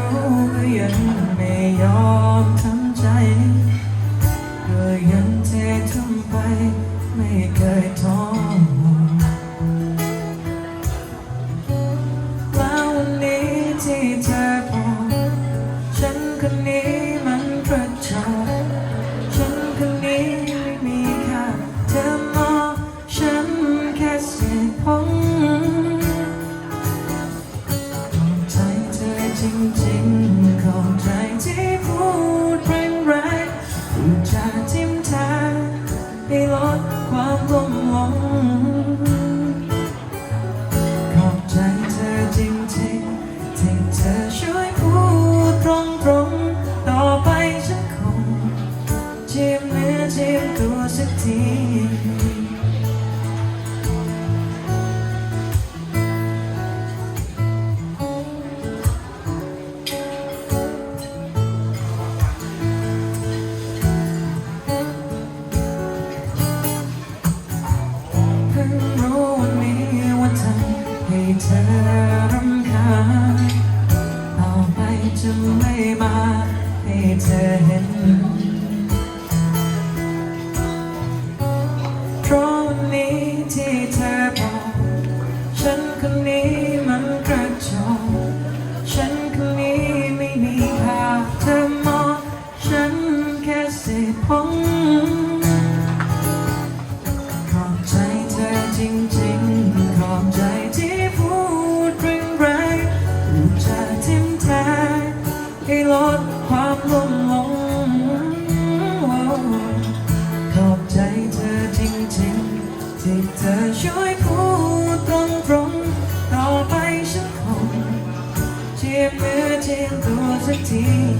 รู้ก็ยังไม่ยอมทำใจก็ยังเททำไป ไม่เคยท้อแล้ววันนี้ที่เธอบอกฉันคนนี้มันกระจอกฉันคนนี้ไม่มีค่าเธอมองฉันแค่เศษผง ดความลมวงขอบใจเธอจริงๆที่เธอช่วยพูดตรงๆ ต่อไปฉันคง จิ้มเนื้อจิ้มตัวสักที เธอรำคาญต่อไปจะไม่มาให้เธอเห็น เพราะวันนี้ที่เธอบอก ฉันคนนี้มันกระจอกฉันคนนี้ไม่มีค่าเธอมองฉันแค่เศษผงขอบใจเธอจริงๆขอบใจ สักที